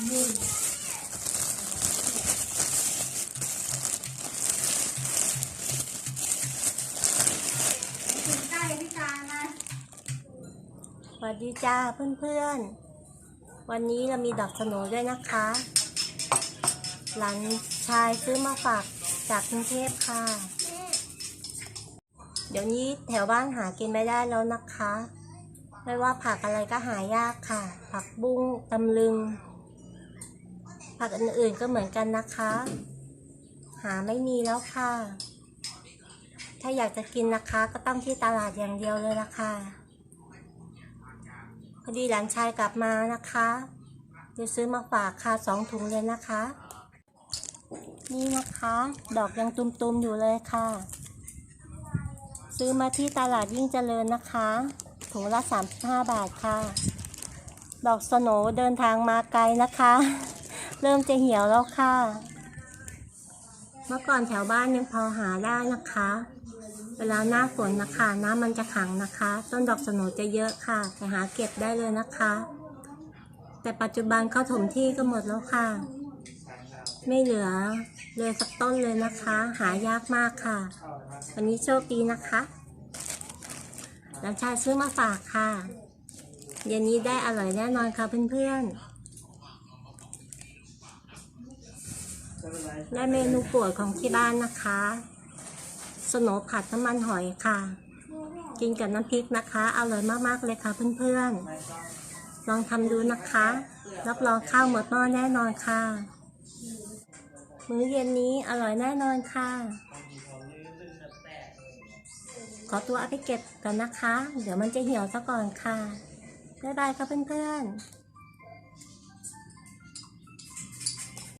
ถึงใกล้พี่ตานะสวัสดีจ้าเพื่อนๆ วันนี้เรามีดอกสโนด้วยนะคะ หลานชายซื้อมาฝากจากกรุงเทพค่ะ เดี๋ยวนี้แถวบ้านหากินไม่ได้แล้วนะคะ ไม่ว่าผักอะไรก็หายากค่ะ ผักบุ้งตำลึง ผักอื่นๆก็เหมือนกันนะคะ หาไม่มีแล้วค่ะ ถ้าอยากจะกินนะคะก็ต้องที่ตลาดอย่างเดียวเลยละค่ะพอดีหลานชายกลับมานะคะจะซื้อมาฝากค่ะสองถุงเลยนะคะ นี่นะคะ ดอกยังตุมๆอยู่เลยค่ะ ซื้อมาที่ตลาดยิ่งเจริญนะคะ ถุงละ 35 บาทค่ะ ดอกสโหนเดินทางมาไกลนะคะ เริ่มจะเหี่ยวแล้วค่ะ เมื่อก่อนแถวบ้านยังพอหาได้นะคะ เวลาหน้าฝนนะคะ น้ำมันจะขังนะคะ ต้นดอกสโนจะเยอะค่ะแต่หาเก็บได้เลยนะคะ แต่ปัจจุบันเขาถมที่ก็หมดแล้วค่ะ ไม่เหลือเลยสักต้นเลยนะคะ หายากมากค่ะ วันนี้โชคดีนะคะหลานชายซื้อมาฝากค่ะเย็นนี้ได้อร่อยแน่นอนค่ะเพื่อนๆ และเมนูโปรดของที่บ้านนะคะ สโนผัดน้ำมันหอยค่ะ กินกับน้ำพริกนะคะอร่อยมากๆเลยค่ะเพื่อนๆ ลองทำดูนะคะ รับรองข้าวหมดหม้อแน่นอนค่ะ มื้อเย็นนี้อร่อยแน่นอนค่ะ ขอตัวเอาไปเก็บกันนะคะ เดี๋ยวมันจะเหี่ยวซะก่อนค่ะบ๊ายบายค่ะเพื่อนๆ